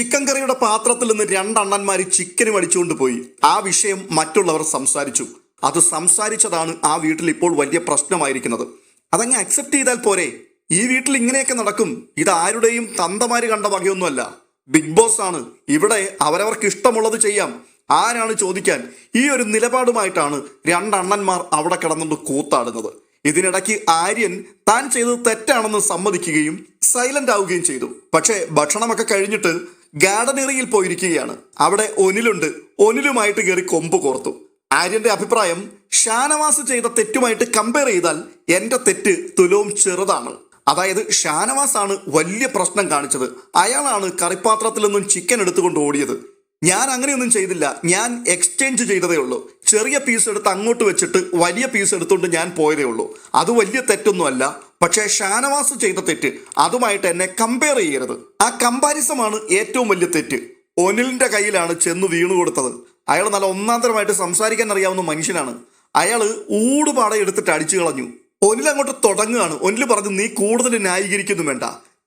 Chicken കറിയുടെ പാത്രത്തിൽ നിന്ന് രണ്ടണ്ണന്മാർ ചിക്കനും അടിച്ചുകൊണ്ട് പോയി. ആ വിഷയം മറ്റുള്ളവർ സംസാരിച്ചു. അത് സംസാരിച്ചതാണ് ആ വീട്ടിൽ ഇപ്പോൾ വലിയ പ്രശ്നമായിരിക്കുന്നത്. അതങ്ങ് അക്സെപ്റ്റ് ചെയ്താൽ പോരെ. ഈ വീട്ടിൽ ഇങ്ങനെയൊക്കെ നടക്കും. ഇത് ആരുടെയും തന്തമാര് കണ്ട വകയൊന്നുമല്ല. ബിഗ് ബോസ് ആണ്. ഇവിടെ അവരവർക്ക് ഇഷ്ടമുള്ളത് ചെയ്യാം. ആരാണ് ചോദിക്കാൻ? ഈ ഒരു നിലപാടുമായിട്ടാണ് രണ്ടണ്ണന്മാർ അവിടെ കിടന്നുകൊണ്ട് കൂത്താടുന്നത്. ഇതിനിടയ്ക്ക് ആര്യൻ താൻ ചെയ്തത് തെറ്റാണെന്ന് സമ്മതിക്കുകയും സൈലന്റ് ആവുകയും ചെയ്തു. പക്ഷേ ഭക്ഷണമൊക്കെ കഴിഞ്ഞിട്ട് ഗാർഡനറിയിൽ പോയിരിക്കുകയാണ്. അവിടെ ഒനിലുണ്ട്. ഒനിലുമായിട്ട് കയറി കൊമ്പ് കോർത്തു. ആര്യന്റെ അഭിപ്രായം ഷാനവാസ് ചെയ്ത തെറ്റുമായിട്ട് കമ്പയർ ചെയ്താൽ എന്റെ തെറ്റ് തുലവും ചെറുതാണ്. അതായത് ഷാനവാസ് ആണ് വലിയ പ്രശ്നം കാണിച്ചത്. അയാളാണ് കറിപ്പാത്രത്തിൽ നിന്നും ചിക്കൻ എടുത്തുകൊണ്ട് ഓടിയത്. ഞാൻ അങ്ങനെയൊന്നും ചെയ്തില്ല. ഞാൻ എക്സ്ചേഞ്ച് ചെയ്തതേ ഉള്ളൂ. ചെറിയ പീസ് എടുത്ത് അങ്ങോട്ട് വെച്ചിട്ട് വലിയ പീസ് എടുത്തുകൊണ്ട് ഞാൻ പോയതേ ഉള്ളൂ. അത് വലിയ തെറ്റൊന്നുമല്ല. പക്ഷേ ഷാനവാസ് ചെയ്ത തെറ്റ് അതുമായിട്ട് എന്നെ കമ്പയർ ചെയ്യരുത്. ആ കമ്പാരിസമാണ് ഏറ്റവും വലിയ തെറ്റ്. ഒനിലിന്റെ കയ്യിലാണ് ചെന്ന് വീണു കൊടുത്തത്. അയാൾ നല്ല ഒന്നാന്തരമായിട്ട് സംസാരിക്കാൻ അറിയാവുന്ന മനുഷ്യനാണ്. അയാൾ ഊടുപാടെ എടുത്തിട്ട് അടിച്ചു കളഞ്ഞു. ഒനിൽ അങ്ങോട്ട് തുടങ്ങുകയാണ്. ഒനിൽ പറഞ്ഞു നീ കൂടുതൽ ന്യായീകരിക്കുന്നു വേണ്ട.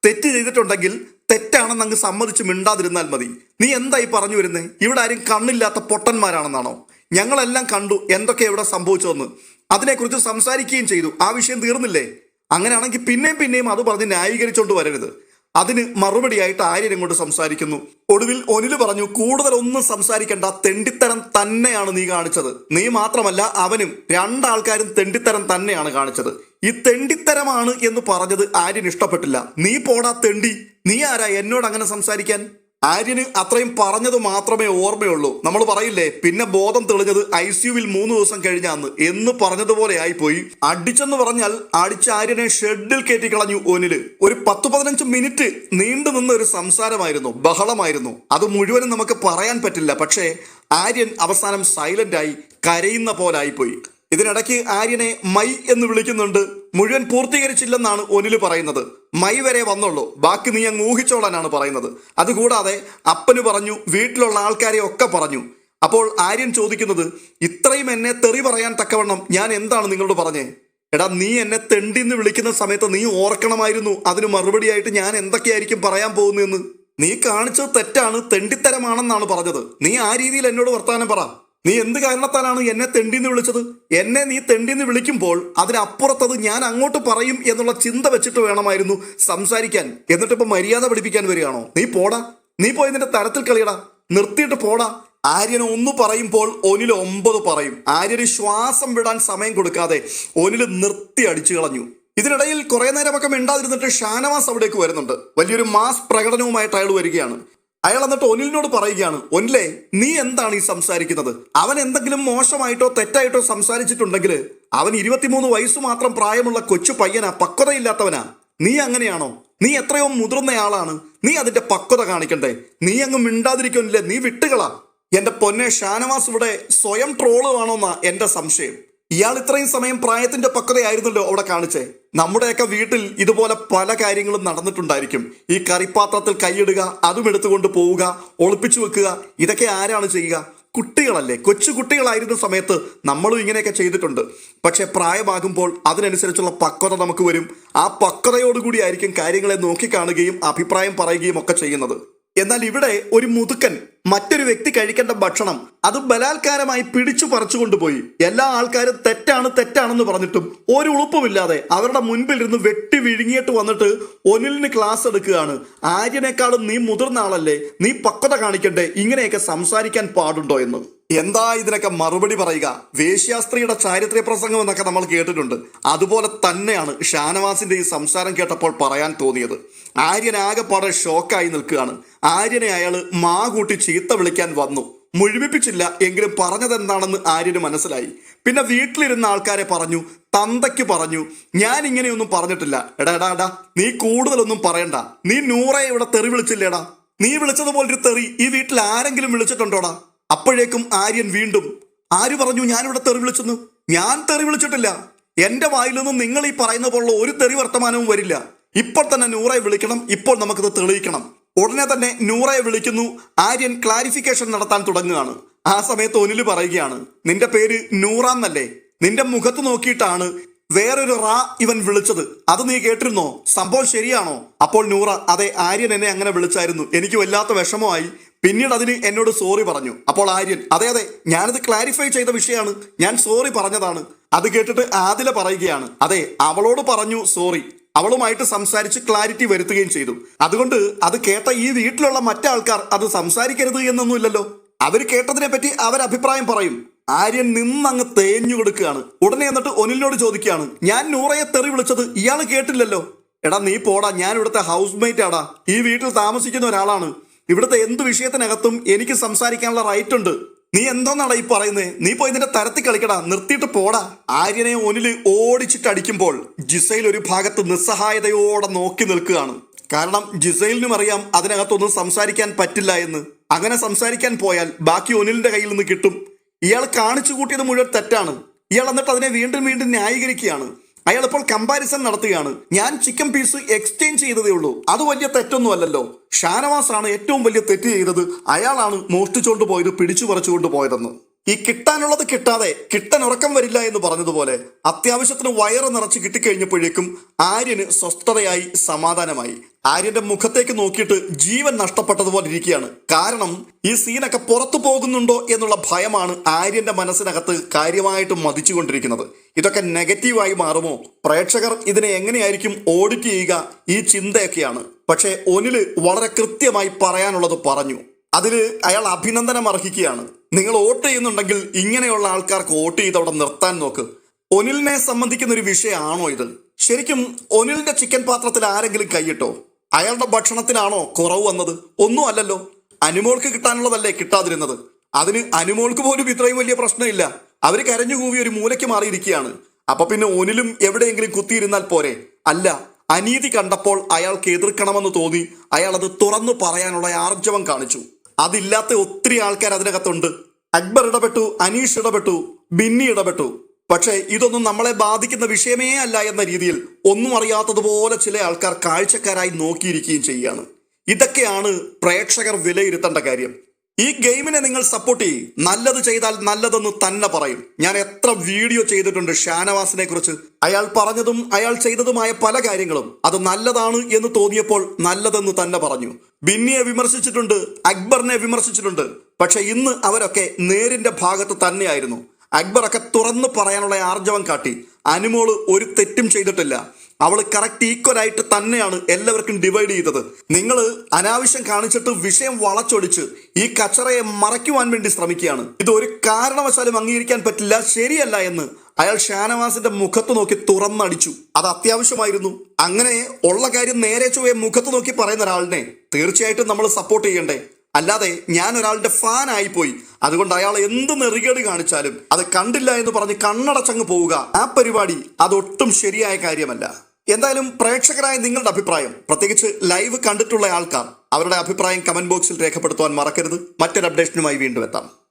തെറ്റ് ചെയ്തിട്ടുണ്ടെങ്കിൽ തെറ്റാണെന്ന് അങ്ങ് സമ്മതിച്ച് മിണ്ടാതിരുന്നാൽ മതി. നീ എന്തായി പറഞ്ഞു വരുന്നേ? ഇവിടെ ആരും കണ്ണില്ലാത്ത പൊട്ടന്മാരാണെന്നാണോ? ഞങ്ങളെല്ലാം കണ്ടു എന്തൊക്കെ ഇവിടെ സംഭവിച്ചതെന്ന്. അതിനെക്കുറിച്ച് സംസാരിക്കുകയും ചെയ്തു. ആ വിഷയം തീർന്നില്ലേ? അങ്ങനെയാണെങ്കിൽ പിന്നെയും പിന്നെയും അത് പറഞ്ഞ് ന്യായീകരിച്ചുകൊണ്ട് വരരുത്. അതിന് മറുപടിയായിട്ട് ആര്യൻ ഇങ്ങോട്ട് സംസാരിക്കുന്നു. ഒടുവിൽ ഒനിൽ പറഞ്ഞു കൂടുതൽ ഒന്നും സംസാരിക്കേണ്ട തെണ്ടിത്തരം തന്നെയാണ് നീ കാണിച്ചത്. നീ മാത്രമല്ല അവനും രണ്ടാൾക്കാരും തെണ്ടിത്തരം തന്നെയാണ് കാണിച്ചത്. ഈ തെണ്ടിത്തരമാണ് എന്ന് പറഞ്ഞത് ആര്യൻ ഇഷ്ടപ്പെട്ടില്ല. നീ പോടാ തെണ്ടി നീ ആരാ എന്നോട് അങ്ങനെ സംസാരിക്കാൻ? ആര്യന് അത്രയും പറഞ്ഞത് മാത്രമേ ഓർമ്മയുള്ളൂ. നമ്മൾ പറയില്ലേ പിന്നെ ബോധം തെളിഞ്ഞത് ഐ സിയുവിൽ മൂന്ന് ദിവസം കഴിഞ്ഞാന്ന് എന്ന് പറഞ്ഞതുപോലെ ആയിപ്പോയി. അടിച്ചെന്ന് പറഞ്ഞാൽ അടിച്ച ആര്യനെ ഷെഡിൽ കയറ്റി കളഞ്ഞു ഓനിൽ ഒരു പത്ത് പതിനഞ്ച് മിനിറ്റ് നീണ്ടു നിന്ന ഒരു സംസാരമായിരുന്നു ബഹളമായിരുന്നു. അത് മുഴുവനും നമുക്ക് പറയാൻ പറ്റില്ല പക്ഷേ ആര്യൻ അവസാനം സൈലന്റ് ആയി കരയുന്ന പോലെ ആയിപ്പോയി. ഇതിനിടയ്ക്ക് ആര്യനെ മൈ എന്ന് വിളിക്കുന്നുണ്ട്. മുഴുവൻ പൂർത്തീകരിച്ചില്ലെന്നാണ് ഒനിൽ പറയുന്നത്. മൈ വരെ വന്നുള്ളൂ. ബാക്കി നീ അങ്ങ് ഊഹിച്ചോളാനാണ് പറയുന്നത്. അതുകൂടാതെ അപ്പന് പറഞ്ഞു വീട്ടിലുള്ള ആൾക്കാരെ ഒക്കെ പറഞ്ഞു. അപ്പോൾ ആര്യൻ ചോദിക്കുന്നത് ഇത്രയും എന്നെ തെറി പറയാൻ തക്കവണ്ണം ഞാൻ എന്താണ് നിങ്ങളോട് പറഞ്ഞേ? എടാ നീ എന്നെ തെണ്ടിന്ന് വിളിക്കുന്ന സമയത്ത് നീ ഓർക്കണമായിരുന്നു അതിന് മറുപടിയായിട്ട് ഞാൻ എന്തൊക്കെയായിരിക്കും പറയാൻ പോകുന്നതെന്ന്. നീ കാണിച്ചത് തെറ്റാണ് തെണ്ടിത്തരമാണെന്നാണ് പറഞ്ഞത്. നീ ആ രീതിയിൽ എന്നോട് വർത്താനം പറ. നീ എന്ത് കാരണത്താലാണ് എന്നെ തെണ്ടിന്ന് വിളിച്ചത്? എന്നെ നീ തെണ്ടിന്ന് വിളിക്കുമ്പോൾ അതിനപ്പുറത്തത് ഞാൻ അങ്ങോട്ട് പറയും എന്നുള്ള ചിന്ത വെച്ചിട്ട് വേണമായിരുന്നു സംസാരിക്കാൻ. എന്നിട്ട് ഇപ്പൊ മര്യാദ പഠിപ്പിക്കാൻ വരികയാണോ? നീ പോടാ. നീ പോയി നിന്റെ തരത്തിൽ കളിയടാ. നിർത്തിയിട്ട് പോടാ. ആര്യൻ ഒന്ന് പറയുമ്പോൾ ഒനിൽ ഒമ്പത് പറയും. ആര്യന് ശ്വാസം വിടാൻ സമയം കൊടുക്കാതെ ഒനിൽ നിർത്തി അടിച്ചു കളഞ്ഞു. ഇതിനിടയിൽ കുറെ നേരമൊക്കെ മിണ്ടാതിരുന്നിട്ട് ഷാനവാസ് അവിടേക്ക് വരുന്നുണ്ട്. വലിയൊരു മാസ് പ്രകടനവുമായിട്ട് അയാൾ വരികയാണ്. അയാൾ എന്നിട്ട് ഒനിലിനോട് പറയുകയാണ് ഒനിലെ നീ എന്താണ് ഈ സംസാരിക്കുന്നത്? അവൻ എന്തെങ്കിലും മോശമായിട്ടോ തെറ്റായിട്ടോ സംസാരിച്ചിട്ടുണ്ടെങ്കിൽ അവൻ ഇരുപത്തിമൂന്ന് വയസ്സ് മാത്രം പ്രായമുള്ള കൊച്ചു പയ്യനാ പക്വതയില്ലാത്തവനാ. നീ അങ്ങനെയാണോ? നീ എത്രയോ മുതിർന്നയാളാണ് നീ അതിന്റെ പക്വത കാണിക്കണ്ടേ? നീ അങ്ങ് മിണ്ടാതിരിക്കുന്നില്ലേ നീ വിട്ടുകളാ. എന്റെ പൊന്നെ ഷാനവാസ് ഇവിടെ സ്വയം ട്രോളുവാണോന്നാ എന്റെ സംശയം. ഇയാൾ ഇത്രയും സമയം പ്രായത്തിന്റെ പക്വതയായിരുന്നല്ലോ അവിടെ കാണിച്ചേ. നമ്മുടെയൊക്കെ വീട്ടിൽ ഇതുപോലെ പല കാര്യങ്ങളും നടന്നിട്ടുണ്ടായിരിക്കും. ഈ കറിപ്പാത്രത്തിൽ കൈയിടുക അതും എടുത്തുകൊണ്ട് പോവുക ഒളിപ്പിച്ചു വെക്കുക ഇതൊക്കെ ആരാണ് ചെയ്യുക? കുട്ടികളല്ലേ. കൊച്ചു കുട്ടികളായിരുന്ന സമയത്ത് നമ്മളും ഇങ്ങനെയൊക്കെ ചെയ്തിട്ടുണ്ട്. പക്ഷെ പ്രായമാകുമ്പോൾ അതിനനുസരിച്ചുള്ള പക്വത നമുക്ക് വരും. ആ പക്വതയോടുകൂടി ആയിരിക്കും കാര്യങ്ങളെ നോക്കിക്കാണുകയും അഭിപ്രായം പറയുകയും ഒക്കെ ചെയ്യുന്നത്. എന്നാൽ ഇവിടെ ഒരു മുതുക്കൻ മറ്റൊരു വ്യക്തി കഴിക്കേണ്ട ഭക്ഷണം അത് ബലാത്കാരമായി പിടിച്ചു പറിച്ചു കൊണ്ടുപോയി എല്ലാ ആൾക്കാരും തെറ്റാണ് തെറ്റാണെന്ന് പറഞ്ഞിട്ടും ഒരു ഉളുപ്പുമില്ലാതെ അവരുടെ മുൻപിൽ ഇരുന്ന് വെട്ടി വിഴുങ്ങിയിട്ട് വന്നിട്ട് ഒനിലിന് ക്ലാസ് എടുക്കുകയാണ്. ആര്യനേക്കാളും നീ മുതിർന്ന ആളല്ലേ നീ പക്വത കാണിക്കണ്ടേ ഇങ്ങനെയൊക്കെ സംസാരിക്കാൻ പാടുണ്ടോ എന്ന്. എന്താ ഇതിനൊക്കെ മറുപടി പറയുക? വേശ്യാസ്ത്രീയുടെ ചാരിത്ര്യ പ്രസംഗം എന്നൊക്കെ നമ്മൾ കേട്ടിട്ടുണ്ട്. അതുപോലെ തന്നെയാണ് ഷാനവാസിന്റെ ഈ സംസാരം കേട്ടപ്പോൾ പറയാൻ തോന്നിയത്. ആര്യൻ ആകെപ്പാടെ ഷോക്കായി നിൽക്കുകയാണ്. ആര്യനെ അയാൾ മാ കൂട്ടി ചീത്ത വിളിക്കാൻ വന്നു. മുഴുമിപ്പിച്ചില്ല എങ്കിലും പറഞ്ഞതെന്താണെന്ന് ആര്യന് മനസ്സിലായി. പിന്നെ വീട്ടിലിരുന്ന ആൾക്കാരെ പറഞ്ഞു തന്തയ്ക്ക് പറഞ്ഞു ഞാൻ ഇങ്ങനെയൊന്നും പറഞ്ഞിട്ടില്ല. എടാ എടാ എടാ നീ കൂടുതലൊന്നും പറയണ്ട. നീ നൂറെ ഇവിടെ തെറി വിളിച്ചില്ലേടാ. നീ വിളിച്ചതുപോലൊരു തെറി ഈ വീട്ടിൽ ആരെങ്കിലും വിളിച്ചിട്ടുണ്ടോടാ? അപ്പോഴേക്കും ആര്യൻ വീണ്ടും ആര് പറഞ്ഞു ഞാനിവിടെ തെറി വിളിച്ചെന്ന്? ഞാൻ തെറി വിളിച്ചിട്ടില്ല. എന്റെ വായിൽ നിന്നും നിങ്ങൾ ഈ പറയുന്ന പോലുള്ള ഒരു തെറി വർത്തമാനവും വരില്ല. ഇപ്പോൾ തന്നെ നൂറെ വിളിക്കണം ഇപ്പോൾ നമുക്കിത് തെളിയിക്കണം. ഉടനെ തന്നെ നൂറയെ വിളിക്കുന്നു. ആര്യൻ ക്ലാരിഫിക്കേഷൻ നടത്താൻ തുടങ്ങുകയാണ്. ആ സമയത്ത് ഒനിൽ പറയുകയാണ് നിന്റെ പേര് നൂറാന്നല്ലേ നിന്റെ മുഖത്ത് നോക്കിയിട്ടാണ് വേറൊരു റാ ഇവൻ വിളിച്ചത്. അത് നീ കേട്ടിരുന്നോ? സംഭവം ശരിയാണോ? അപ്പോൾ നൂറ അതെ ആര്യൻ എന്നെ അങ്ങനെ വിളിച്ചായിരുന്നു. എനിക്ക് വല്ലാത്ത വിഷമമായി. പിന്നീട് അതിന് എന്നോട് സോറി പറഞ്ഞു. അപ്പോൾ ആര്യൻ അതെ അതെ ഞാനത് ക്ലാരിഫൈ ചെയ്ത വിഷയമാണ്. ഞാൻ സോറി പറഞ്ഞതാണ്. അത് കേട്ടിട്ട് ആദില പറയുകയാണ്. അതെ അവളോട് പറഞ്ഞു സോറി അവളുമായിട്ട് സംസാരിച്ച് ക്ലാരിറ്റി വരുത്തുകയും ചെയ്തു. അതുകൊണ്ട് അത് കേട്ട ഈ വീട്ടിലുള്ള മറ്റാൾക്കാർ അത് സംസാരിക്കരുത് എന്നൊന്നുമില്ലല്ലോ. അവർ കേട്ടതിനെ പറ്റി അവർ അഭിപ്രായം പറയും. ആര്യൻ നിന്നങ്ങ് തേഞ്ഞു കൊടുക്കുകയാണ്. ഉടനെ എന്നിട്ട് ഒനിലിനോട് ചോദിക്കുകയാണ് ഞാൻ നൂറയെ തെറി വിളിച്ചത് ഇയാൾ കേട്ടില്ലല്ലോ? എടാ നീ പോടാ ഞാൻ ഇവിടുത്തെ ഹൗസ് മെയ്റ്റ് ആടാ. ഈ വീട്ടിൽ താമസിക്കുന്ന ഒരാളാണ്. ഇവിടുത്തെ എന്ത് വിഷയത്തിനകത്തും എനിക്ക് സംസാരിക്കാനുള്ള റൈറ്റ് ഉണ്ട്. നീ എന്തോന്നാണ് ഈ പറയുന്നത് നീ പോയി ഇതിന്റെ തരത്തിൽ കളിക്കടാ. നിർത്തിയിട്ട് പോടാ. ആര്യനെ ഒനിൽ ഓടിച്ചിട്ട് അടിക്കുമ്പോൾ ജിസൈൽ ഒരു ഭാഗത്ത് നിസ്സഹായതയോടെ നോക്കി നിൽക്കുകയാണ്. കാരണം ജിസൈലിനും അറിയാം അതിനകത്തൊന്നും സംസാരിക്കാൻ പറ്റില്ല എന്ന്. അങ്ങനെ സംസാരിക്കാൻ പോയാൽ ബാക്കി ഒനിലിന്റെ കയ്യിൽ നിന്ന് കിട്ടും. ഇയാൾ കാണിച്ചു കൂട്ടിയത് മുഴുവൻ തെറ്റാണ്. ഇയാൾ എന്നിട്ട് അതിനെ വീണ്ടും വീണ്ടും ന്യായീകരിക്കുകയാണ്. അയാൾ ഇപ്പോൾ കമ്പാരിസൺ നടത്തുകയാണ്. ഞാൻ ചിക്കൻ പീസ് എക്സ്ചേഞ്ച് ചെയ്തതേ ഉള്ളൂ. അത് വലിയ തെറ്റൊന്നും അല്ലല്ലോ ഷാനവാസ് ആണ് ഏറ്റവും വലിയ തെറ്റ് ചെയ്തത്. അയാളാണ് മോഷ്ടിച്ചുകൊണ്ട് പോയത് പിടിച്ചു പറിച്ചുകൊണ്ട് പോയതെന്ന്. ഈ കിട്ടാനുള്ളത് കിട്ടാതെ കിട്ടാൻ ഉറക്കം വരില്ല എന്ന് പറഞ്ഞതുപോലെ അത്യാവശ്യത്തിന് വയറ് നിറച്ച് കിട്ടിക്കഴിഞ്ഞപ്പോഴേക്കും ആര്യന് സ്വസ്ഥതയായി സമാധാനമായി. ആര്യന്റെ മുഖത്തേക്ക് നോക്കിയിട്ട് ജീവൻ നഷ്ടപ്പെട്ടതുപോലെ ഇരിക്കുകയാണ്. കാരണം ഈ സീനൊക്കെ പുറത്തു പോകുന്നുണ്ടോ എന്നുള്ള ഭയമാണ് ആര്യന്റെ മനസ്സിനകത്ത് കാര്യമായിട്ട് മതിച്ചുകൊണ്ടിരിക്കുന്നത്. ഇതൊക്കെ നെഗറ്റീവായി മാറുമോ? പ്രേക്ഷകർ ഇതിനെ എങ്ങനെയായിരിക്കും ഓഡിറ്റ് ചെയ്യുക? ഈ ചിന്തയൊക്കെയാണ്. പക്ഷേ ഒനിൽ വളരെ കൃത്യമായി പറയാനുള്ളത് പറഞ്ഞു. അതിൽ അയാൾ അഭിനന്ദനം അർഹിക്കുകയാണ് നിങ്ങൾ വോട്ട് ചെയ്യുന്നുണ്ടെങ്കിൽ ഇങ്ങനെയുള്ള ആൾക്കാർക്ക് വോട്ട് ചെയ്ത് അവിടെ നിർത്താൻ നോക്ക്. ഒനിലിനെ സംബന്ധിക്കുന്ന ഒരു വിഷയമാണോ ഇത്? ശരിക്കും ഒനിലിന്റെ ചിക്കൻ പാത്രത്തിൽ ആരെങ്കിലും കൈയിട്ടോ? അയാളുടെ ഭക്ഷണത്തിനാണോ കുറവ് വന്നത്? ഒന്നും അല്ലല്ലോ. അനുമോൾക്ക് കിട്ടാനുള്ളതല്ലേ കിട്ടാതിരുന്നത്? അതിന് അനുമോൾക്ക് പോലും ഇത്രയും വലിയ പ്രശ്നമില്ല. അവർ കരഞ്ഞു കൂവി ഒരു മൂലയ്ക്ക് മാറിയിരിക്കുകയാണ്. അപ്പൊ പിന്നെ ഒനിലും എവിടെയെങ്കിലും കുത്തിയിരുന്നാൽ പോരെ? അല്ല അനീതി കണ്ടപ്പോൾ അയാൾക്ക് എതിർക്കണമെന്ന് തോന്നി. അയാൾ അത് തുറന്നു പറയാനുള്ള ആർജവം കാണിച്ചു. അതില്ലാത്ത ഒത്തിരി ആൾക്കാർ അതിനകത്തുണ്ട്. അക്ബർ ഇടപെട്ടു അനീഷ് ഇടപെട്ടു ബിന്നി ഇടപെട്ടു. പക്ഷേ ഇതൊന്നും നമ്മളെ ബാധിക്കുന്ന വിഷയമേ അല്ല എന്ന രീതിയിൽ ഒന്നും അറിയാത്തതുപോലെ ചില ആൾക്കാർ കാഴ്ചക്കാരായി നോക്കിയിരിക്കുകയും ചെയ്യുകയാണ്. ഇതൊക്കെയാണ് പ്രേക്ഷകർ വിലയിരുത്തേണ്ട കാര്യം. ഈ ഗെയിമിനെ നിങ്ങൾ സപ്പോർട്ട് ചെയ്യും. നല്ലത് ചെയ്താൽ നല്ലതെന്ന് തന്നെ പറയും. ഞാൻ എത്ര വീഡിയോ ചെയ്തിട്ടുണ്ട് ഷാനവാസിനെ കുറിച്ച്. അയാൾ പറഞ്ഞതും അയാൾ ചെയ്തതുമായ പല കാര്യങ്ങളും. അത് നല്ലതാണ് എന്ന് തോന്നിയപ്പോൾ നല്ലതെന്ന് തന്നെ പറഞ്ഞു. ബിന്നിയെ വിമർശിച്ചിട്ടുണ്ട് അക്ബറിനെ വിമർശിച്ചിട്ടുണ്ട്. പക്ഷെ ഇന്ന് അവരൊക്കെ നേരിന്റെ ഭാഗത്ത് തന്നെയായിരുന്നു. അക്ബറൊക്കെ തുറന്നു പറയാനുള്ള ആർജവം കാട്ടി. അനുമോൾ ഒരു തെറ്റും ചെയ്തിട്ടില്ല. അവൾ കറക്റ്റ് ഈക്വൽ ആയിട്ട് തന്നെയാണ് എല്ലാവർക്കും ഡിവൈഡ് ചെയ്തത്. നിങ്ങൾ അനാവശ്യം കാണിച്ചിട്ട് വിഷയം വളച്ചൊടിച്ച് ഈ കച്ചറയെ മറയ്ക്കുവാൻ വേണ്ടി ശ്രമിക്കുകയാണ്. ഇത് ഒരു കാരണവശാലും അംഗീകരിക്കാൻ പറ്റില്ല ശരിയല്ല എന്ന് അയാൾ ഷാനവാസിന്റെ മുഖത്ത് നോക്കി തുറന്നടിച്ചു. അത് അത്യാവശ്യമായിരുന്നു. അങ്ങനെ ഉള്ള കാര്യം നേരെ ചൊവ്വേ മുഖത്ത് നോക്കി പറയുന്ന ഒരാളിനെ തീർച്ചയായിട്ടും നമ്മൾ സപ്പോർട്ട് ചെയ്യണ്ടേ. അല്ലാതെ ഞാൻ ഒരാളുടെ ഫാൻ ആയിപ്പോയി. അതുകൊണ്ട് അയാൾ എന്ത് നെറികേട് കാണിച്ചാലും അത് കണ്ടില്ല എന്ന് പറഞ്ഞ് കണ്ണടച്ചങ്ങ് പോവുക. ആ പരിപാടി അതൊട്ടും ശരിയായ കാര്യമല്ല. എന്തായാലും പ്രേക്ഷകരായ നിങ്ങളുടെ അഭിപ്രായം പ്രത്യേകിച്ച് ലൈവ് കണ്ടിട്ടുള്ള ആൾക്കാർ അവരുടെ അഭിപ്രായം കമന്റ് ബോക്സിൽ രേഖപ്പെടുത്തുവാൻ മറക്കരുത്. മറ്റൊരു അപ്ഡേഷനുമായി വീണ്ടും എത്താം.